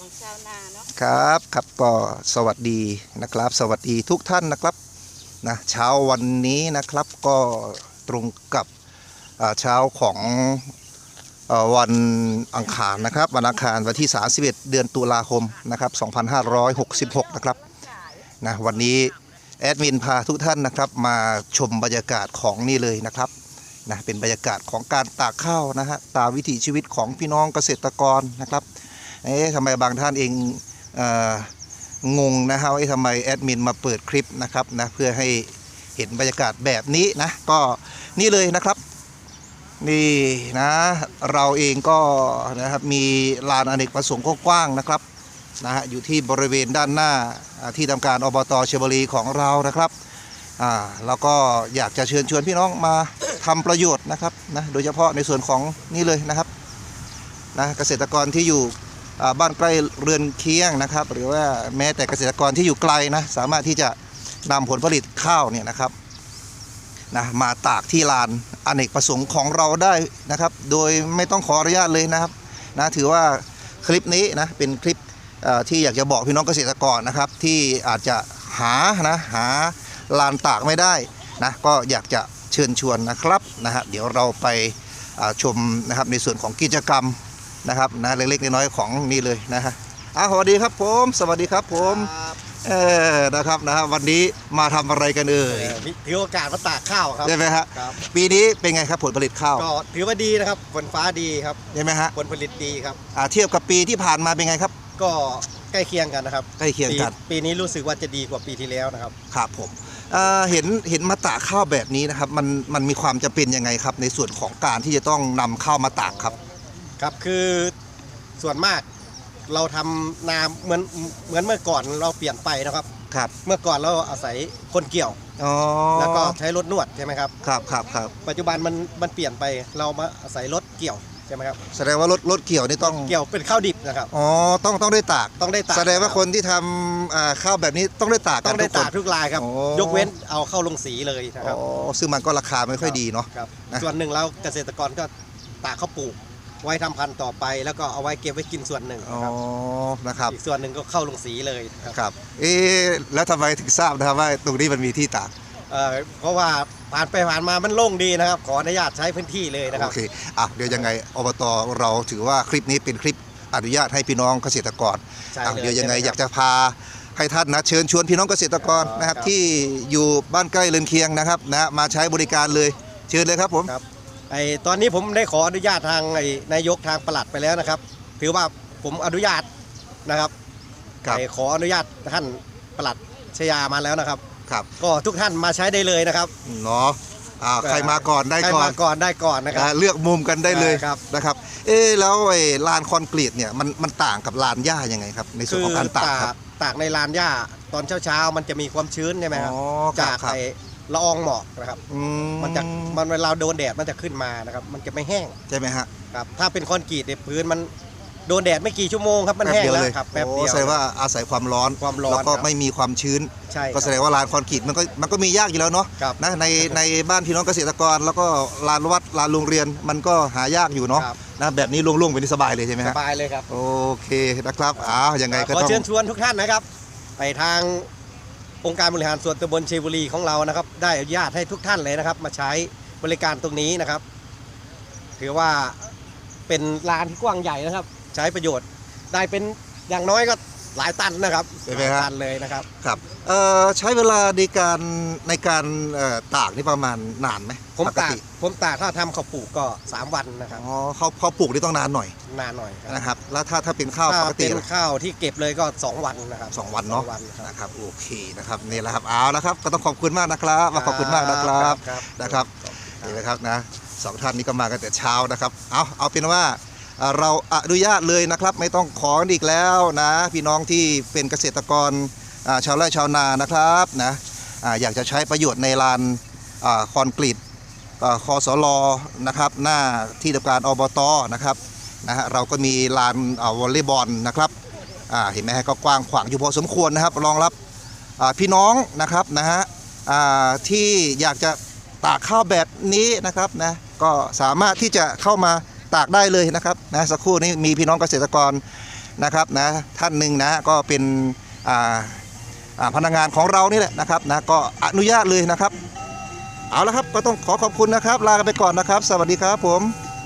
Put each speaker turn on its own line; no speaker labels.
ของชาวนาเนาะ
ครับครับก็สวัสดีนะครับ สวัสดีทุกท่านนะครับนะเช้าวันนี้นะครับก็ตรงกับเช้าของอวันอังคารนะครับวันอังคารวันที่ 31 เดือนตุลาคมนะครับ2566 นะครับนะวันนี้แอดมินพาทุกท่านนะครับมาชมบรรยากาศของนี่เลยนะครับนะเป็นบรรยากาศของการตากข้าวนะฮะตามวิถีชีวิตของพี่น้องเกษตรกรนะครับ เอ๊ะทำไมบางท่านเองเอองงนะฮะว่าทำไมแอดมินมาเปิดคลิปนะครับนะเพื่อให้เห็นบรรยากาศแบบนี้นะก็นี่เลยนะครับ นี่นะ เราเองก็นะครับมีลานอเนกประสงค์กว้างๆนะครับนะฮะอยู่ที่บริเวณด้านหน้าที่ทำการอบตเชยบุรีของเรานะครับอ่าแล้วก็อยากจะเชิญชวนพี่น้องมาทำประโยชน์นะครับนะโดยเฉพาะในส่วนของนี่เลยนะครับนะเกษตรกรที่อยู่ บ้านใกล้เรือนเคียงนะครับ หรือว่าแม้แต่เกษตรกรที่อยู่ไกลนะสามารถที่จะนำผลผลิตข้าวเนี่ยนะครับนะมาตากที่ลานอเนกประสงค์ของเราได้นะครับ โดยไม่ต้องขออนุญาตเลยนะครับนะถือว่าคลิปนี้นะเป็นคลิปที่อยากจะบอกพี่น้องเกษตรกรนะครับ ที่อาจจะหานะหาลานตากไม่ได้นะก็อยากจะเชิญชวนนะครับนะฮะเดี๋ยวเราไปชมนะครับในส่วนของกิจกรรม นะครับนะเล็กๆน้อยๆของนี่เลยนะฮะอะสวัสดีครับผม สวัสดีครับผมเออนะครับนะฮะวันนี้มาทำอะไรกันเอ่ย
เอ่อมีถือโอกาสมาตากข้าวครับ
ใช่ไหมฮะ
ครับ
ปีนี้เป็นไงครับผลผลิตข้าว
ก็ถือว่าดีนะครับฝนฟ้าดีครับ
ใช่ไหมฮะ
ผลผลิตดีครับ
อ่าเทียบกับปีที่ผ่านมาเป็นไงครับ
ก็ใกล้เคียงกันนะครับ
ใกล้เคียงกัน
ปีปีนี้รู้สึกว่าจะดีกว่าปีที่แล้วนะครับ
ครับผมเอ่อเห็นเห็นมาตากข้าวแบบนี้นะครับมันมันมีความจำเป็นยังไงครับ ในส่วนของการที่จะต้องนำข้าวมาตากครับ
ครับคือส่วนมากเราทำนาเหมือนเหมือนเมื่อก่อนเราเปลี่ยนไปนะครับ
ครับ
เมื่อก่อนเราอาศัยคนเกี่ยว
อ๋อ
แล้วก็ใช้รถนวดใช่ไหมครับ
ครับครับครับ
ปัจจุบันมันมันเปลี่ยนไปเรามาอาศัยรถเกี่ยวใช่ไหมครับ
แสดงว่ารถรถเกี่ยวนี่ต้อง
เกี่ยวเป็นข้าวดิบนะครับ
อ๋อต้องต้องได้ตาก
ต้องได้ตาก
แสดงว่าคนที่ทำอ่าข้าวแบบนี้ต้องได้ตากกั
ต้อนงได้
ทุกคน
ตากทุกรายครับ
โอ้
ยกเว้นเอาเข้าลงสีเลยนะครับ
อ๋อซึ่งมันก็ราคาไม่ค่อยดีเนาะ
ครับ
นะ
ส่วนหนึ่งแล้วเกษตรกรก็ตากข้าวปลูก ไว้ทำพันธุ์ต่อไป แล้วก็เอาไว้เก็บไว้กินส่วนหนึ่ง
อ๋อ
นะครับ
นะครับ
อีกส่วนหนึ่งก็เข้าลงสีเลยนะครับ
ครับ เอ๊ะแล้วทำไมถึงทราบนะครับว่าตรงนี้มันมีที่ตาก
เอ่อเพราะว่าผ่านไปผ่านมามันโล่งดีนะครับ ขออนุญาตใช้พื้นที่เลยนะค
โอ
รับ
เค อะ เดี๋ยวยังไงอบตเราถือว่าคลิปนี้เป็นคลิปอนุญาตให้พี่น้องเกษตรกร
ใช่
อะ
เลย
เดี๋ยวยังไง
ใช่ไหม
อยากจะพาให้ท่านนะเชิญชวนพี่น้องเกษตรกร
อ๋อ
นะครับ
ครับ
ที่อยู่บ้านใกล้เรือนเคียงนะครับนะมาใช้บริการเลยเชิญเลยครับผม
ครับ ไอตอนนี้ผมได้ขออนุญาตทางไอ้นายกทางปลัดไปแล้วนะครับ ถือว่าผมอนุญาตนะครับ
ครับ
ไอ้ขออนุญาตท่านปลัดชยามาแล้วนะครับ
ครับ
ก็ทุกท่านมาใช้ได้เลยนะครับ
เนาะอ่าใครมาก่อนได้
ใคร
ก่อน
มาก่อนได้ก่อนนะครับ
อ่าเลือกมุมกันได้เลย
ครับ
นะครับ เอ๊ะแล้วไอ้ลานคอนกรีตเนี่ยมันมันต่างกับลานหญ้ายังไงครับ ในส่วนของการตากครับ
ตากในลานหญ้าตอนเช้าๆมันจะมีความชื้นใช่ไหมครับ
อ๋อครับ
จาก
ครับ
ไอ้ ละอองหมอกนะครับ
อื
มันจะมันเวลาโดนแดดมันจะขึ้นมานะครับ มันจะไม่แห้ง
ใช่ไหมฮะ
ครับ ถ้าเป็นคอนกรีตในยพื้นมันโดนแดดไม่กี่ชั่วโมงครับมัน
แป๊บ
แห้ง
เดียว
แล้ว
เลย
ครับแป๊บ
โอ้
เดียว
แสดงว่าอาศัยความร้อน
ความร้อน
แล้วก็
ครับ
ไม่มีความชื้น
ใช่
ก็แสดงว่าลานคอนกรีตมันก็มันก็มียากอยู่แล้วเนาะ
ครับ
นะในในบ้านพี่น้องเกษตรกร แล้วก็ลานวัดลานโรงเรียนมันก็หายากอยู่เนาะ
ครับ
นะแบบนี้โล่งๆไปนี่สบายเลยใช่ไหม
ส
ฮะ
บายเลยครับ
โอเคนะครับอ้าวยังไงก็
ขอ
ต้อง
เชิญชวนทุกท่านนะครับ ไปทาง องค์การบริหารส่วนตำบลเชยบุรีของเรานะครับ ได้อนุญาตให้ทุกท่านเลยนะครับ มาใช้บริการตรงนี้นะครับ ถือว่าเป็นลานที่กว้างใหญ่นะครับ ใช้ประโยชน์ ได้เป็นอย่างน้อยก็ หลายตันนะครับ
ใช่ไหม
ลาย
ฮะ
ตันเลยนะครับ
ครับเอ่อใช้เวลาในการในการเอ่อตากนี่ประมาณนานไหม
ผม
ปก
ตาก
ติ
ผมตากถ้าทำข้าวปลูกก็ 3 วันนะครับ
อ๋อเขาเขาปลูกนี่ต้องนานหน่อย
นานหน่อยครับ
นะครับ แล้วถ้าถ้าเป็นข้าว
ถ้า
ปกติ
เป็น
ล่ะ
ข้าวที่เก็บเลยก็ 2 วันนะครับ
สองวันเนาะ
สองวันครับ
นะครับโอเคนะครับนี่แหละครับเอาละครับก็ต้องขอบคุณมากนะครับขอบคุณมากนะครับ
ครับ
นะครับ นี่นะครับนะสองท่านนี้ก็มากันแต่เช้านะครับ เอาเอาเป็นว่า เราอนุญาตเลยนะครับ ไม่ต้องขออีกแล้วนะ พี่น้องที่เป็นเกษตรกรชาวไร่ชาวนานะครับนะอยากจะใช้ประโยชน์ในลานคอนกรีตคอสลอนะครับหน้าที่ทำการอบตนะครับนะฮะเราก็มีลานวอลเลย์บอลนะครับเห็นไหมฮะก็กว้างขวางอยู่พอสมควรนะครับรองรับพี่น้องนะครับนะฮะที่อยากจะตากข้าวแบบนี้นะครับนะก็สามารถที่จะเข้ามา ตากได้เลยนะครับนะสักครู่นี้มีพี่น้องเกษตรกรนะครับนะท่านหนึ่งนะก็เป็นอ่าอ่าพนักงานของเรานี่แหละนะครับนะก็อนุญาตเลยนะครับ เอาละครับก็ต้องขอขอบคุณนะครับ ลากันไปก่อนนะครับ สวัสดีครับผม